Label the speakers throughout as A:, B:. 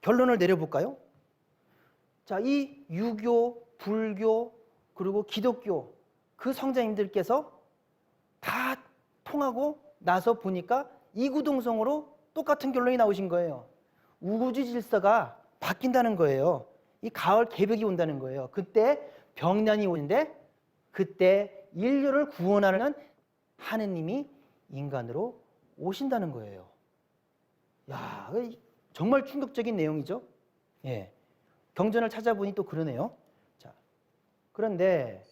A: 결론을 내려볼까요? 자, 이 유교, 불교, 그리고 기독교 그 성자님들께서 다 통하고 나서 보니까 이구동성으로 똑같은 결론이 나오신 거예요. 우주 질서가 바뀐다는 거예요. 이 가을 개벽이 온다는 거예요. 그때 병난이 오는데 그때 인류를 구원하는 하느님이 인간으로 오신다는 거예요. 야, 이 정말 충격적인 내용이죠. 예. 경전을 찾아보니 또 그러네요. 자, 그런데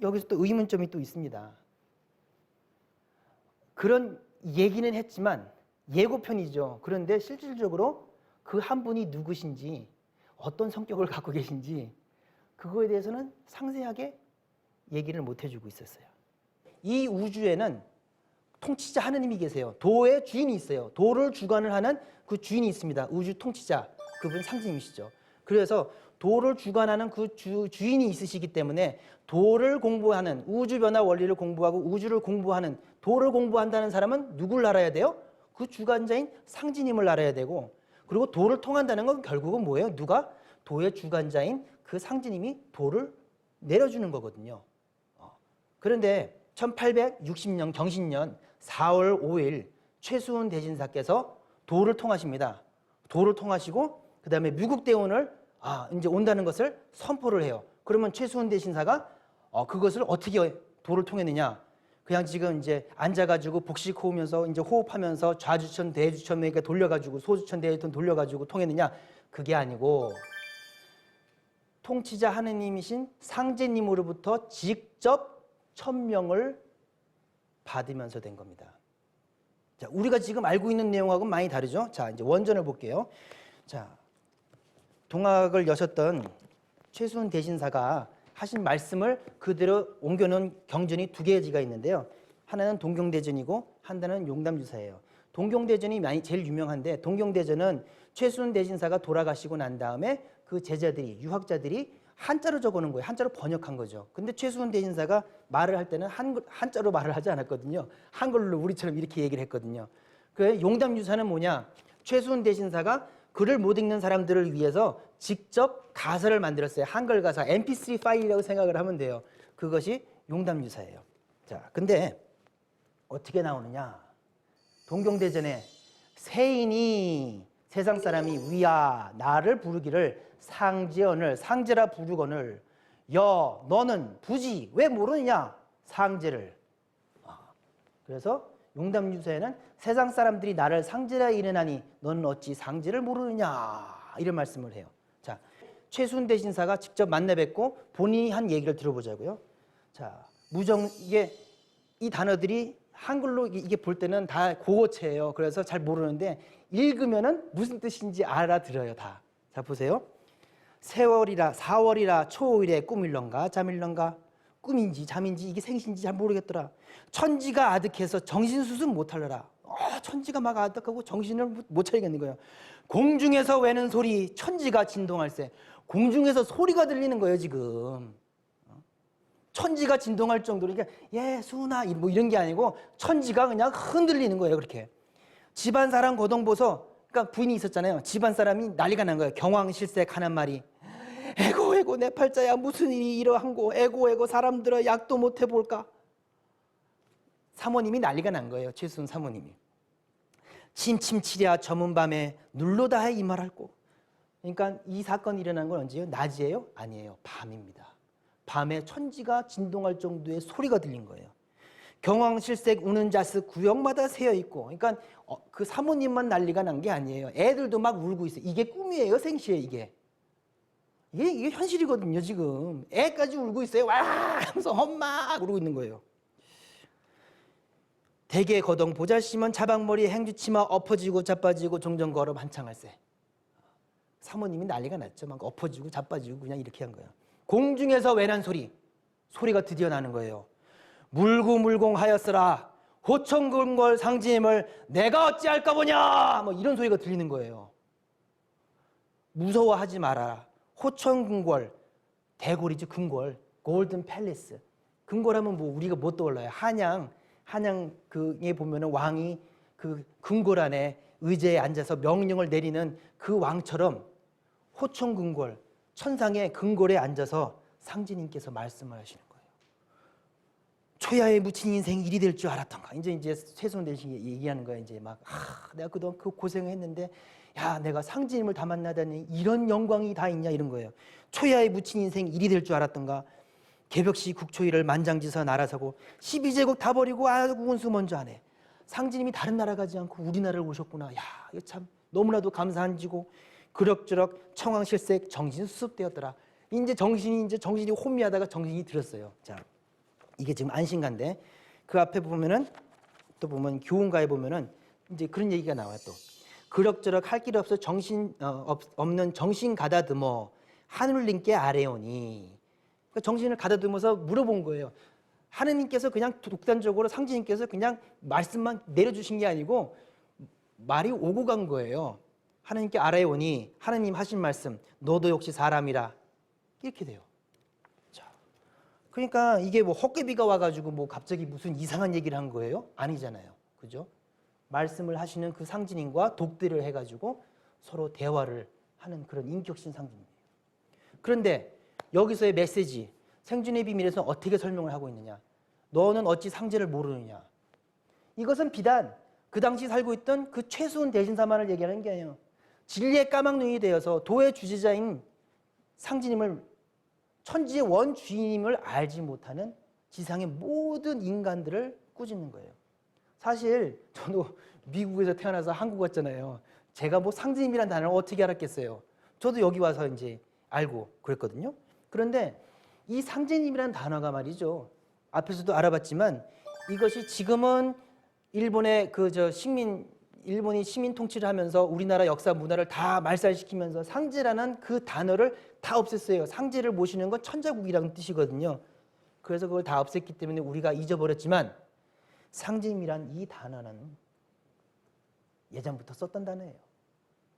A: 여기서 또 의문점이 또 있습니다. 그런 얘기는 했지만 예고편이죠. 그런데 실질적으로 그 한 분이 누구신지 어떤 성격을 갖고 계신지 그거에 대해서는 상세하게 얘기를 못 해주고 있었어요. 이 우주에는 통치자 하느님이 계세요. 도의 주인이 있어요. 도를 주관을 하는 그 주인이 있습니다. 우주 통치자 그분 상징이시죠. 그래서 도를 주관하는 그 주, 주인이 있으시기 때문에 도를 공부하는 우주 변화 원리를 공부하고 우주를 공부하는 도를 공부한다는 사람은 누굴 알아야 돼요? 그 주관자인 상지님을 알아야 되고 그리고 도를 통한다는 건 결국은 뭐예요? 누가 도의 주관자인 그 상지님이 도를 내려주는 거거든요. 어. 그런데 1860년 경신년 4월 5일 최수훈 대신사께서 도를 통하십니다. 도를 통하시고 그 다음에 미국 대원을 아 이제 온다는 것을 선포를 해요. 그러면 최수훈 대신사가 어, 그것을 어떻게 도를 통했느냐? 그냥 지금 이제 앉아가지고 복식 호흡면서 이제 호흡하면서 좌주천 대주천 그러니까 돌려가지고 소주천 대주천 돌려가지고 통했느냐? 그게 아니고 통치자 하느님이신 상제님으로부터 직접 천명을 받으면서 된 겁니다. 자, 우리가 지금 알고 있는 내용하고는 많이 다르죠? 자, 이제 원전을 볼게요. 자, 동학을 여셨던 최수훈 대신사가 하신 말씀을 그대로 옮겨놓은 경전이 두 개지가 있는데요. 하나는 동경대전이고 하나는 용담주사예요. 동경대전이 많이 제일 유명한데 동경대전은 최수훈 대신사가 돌아가시고 난 다음에 그 제자들이 유학자들이 한자로 적어놓은 거예요. 한자로 번역한 거죠. 근데 최수훈 대신사가 말을 할 때는 한, 한자로 말을 하지 않았거든요. 한글로 우리처럼 이렇게 얘기를 했거든요. 그 용담 유사는 뭐냐? 최수훈 대신사가 글을 못 읽는 사람들을 위해서 직접 가사를 만들었어요. 한글 가사, MP3 파일이라고 생각을 하면 돼요. 그것이 용담 유사예요. 자, 근데 어떻게 나오느냐? 동경대전에 세인이 세상 사람이 위야 나를 부르기를 상제언을 상제라 부르거늘 여 너는 부지 왜 모르느냐 상제를 아, 그래서 용담유사에는 세상 사람들이 나를 상제라 이르나니 너는 어찌 상제를 모르느냐 이런 말씀을 해요. 자 최순 대신사가 직접 만나 뵙고 본인이 한 얘기를 들어보자고요. 자 무정 이게 이 단어들이 한글로 이게 볼 때는 다 고어체예요. 그래서 잘 모르는데 읽으면은 무슨 뜻인지 알아들어요 다. 자 보세요. 세월이라 사월이라 초일에 꿈일런가 잠일런가 꿈인지 잠인지 이게 생신지 잘 모르겠더라. 천지가 아득해서 정신 수습 못하려라. 어, 천지가 막 아득하고 정신을 못- 못 차리겠는 거예요. 공중에서 외는 소리 천지가 진동할세. 공중에서 소리가 들리는 거예요 지금. 천지가 진동할 정도로 그러니까 예수나 뭐 이런 게 아니고 천지가 그냥 흔들리는 거예요 그렇게 집안 사람 고동 보소 그러니까 부인이 있었잖아요 집안 사람이 난리가 난 거예요 경황실색 하는 말이 에고 내 팔자야 무슨 일이 이러한고 에고 에고 사람들아 약도 못 해볼까 사모님이 난리가 난 거예요 최순 사모님이 침침치랴 저문 밤에 눌러다 해 이 말할고 그러니까 이 사건이 일어난 건 언제예요? 낮이에요? 아니에요 밤입니다 밤에 천지가 진동할 정도의 소리가 들린 거예요. 경황실색 우는 자스 구역마다 새어 있고, 그러니까 어, 그 사모님만 난리가 난 게 아니에요. 애들도 막 울고 있어요. 이게 꿈이에요, 생시에 이게. 이게 이게 현실이거든요, 지금. 애까지 울고 있어요. 와 하면서 엄마 울고 있는 거예요. 대개 거동 보잘심은 자박머리 행주치마 엎어지고 자빠지고 종종 걸음 한창 할세. 사모님이 난리가 났죠. 막 엎어지고 자빠지고 그냥 이렇게 한 거예요. 공중에서 외난 소리, 소리가 드디어 나는 거예요. 물구물공하였으라 호청근걸 상지임을 내가 어찌할까 보냐 뭐 이런 소리가 들리는 거예요. 무서워하지 마라. 호청근궐 대궐이죠 근궐 골든 팰리스 근궐하면 뭐 우리가 못 떠올라요 한양 한양 그에 보면은 왕이 그 궁궐 안에 의제에 앉아서 명령을 내리는 그 왕처럼 호청궁궐 천상의 궁궐에 앉아서 상제님께서 말씀을 하시는. 초야에 묻힌 인생 일이 될 줄 알았던가. 이제 이제 최소원 대신 얘기하는 거야. 이제 막 아, 내가 그동안 그 고생을 했는데 야, 내가 상제님을 다 만나다니 이런 영광이 다 있냐 이런 거예요. 초야에 묻힌 인생 일이 될 줄 알았던가. 개벽시 국초일을 만장지서 날아서고 12제국 다 버리고 운수 먼저 하네. 상제님이 다른 나라 가지 않고 우리나라를 오셨구나. 야, 이거 참 너무나도 감사한 지고 그럭저럭 청황실색 정신 수습되었더라. 이제 정신이 이제 정신이 혼미하다가 정신이 들었어요. 자, 이게 지금 안신가인데 그 앞에 보면은 또 보면 교훈가에 보면은 이제 그런 얘기가 나와요 또. 그럭저럭 할 길 없어 정신 어, 없, 없는 정신 가다듬어. 하늘님께 아뢰오니. 그러니까 정신을 가다듬어서 물어본 거예요. 하느님께서 그냥 독단적으로 상지님께서 그냥 말씀만 내려주신 게 아니고 말이 오고 간 거예요. 하느님께 아뢰오니 하느님 하신 말씀. 너도 역시 사람이라. 이렇게 돼요 그러니까 이게 뭐 헛개비가 와가지고 뭐 갑자기 무슨 이상한 얘기를 한 거예요? 아니잖아요. 그죠? 말씀을 하시는 그 상진인과 독대를 해가지고 서로 대화를 하는 그런 인격신 상진이에요. 그런데 여기서의 메시지, 생존의 비밀에서 어떻게 설명을 하고 있느냐? 너는 어찌 상제를 모르느냐? 이것은 비단 그 당시 살고 있던 그 최수훈 대신사만을 얘기하는 게 아니에요. 진리의 까막눈이 되어서 도의 주지자인 상진임을 천지의 원주인임을 알지 못하는 지상의 모든 인간들을 꾸짖는 거예요. 사실 저도 미국에서 태어나서 한국 왔잖아요. 제가 뭐 상진임이란 단어를 어떻게 알았겠어요. 저도 여기 와서 이제 알고 그랬거든요. 그런데 이 상진임이란 단어가 말이죠. 앞에서도 알아봤지만 이것이 지금은 일본의 그 저 식민 일본이 식민 통치를 하면서 우리나라 역사 문화를 다 말살시키면서 상제라는 그 단어를 다 없앴어요. 상제를 모시는 건 천자국이라는 뜻이거든요. 그래서 그걸 다 없앴기 때문에 우리가 잊어버렸지만 상제임이란 이 단어는 예전부터 썼던 단어예요.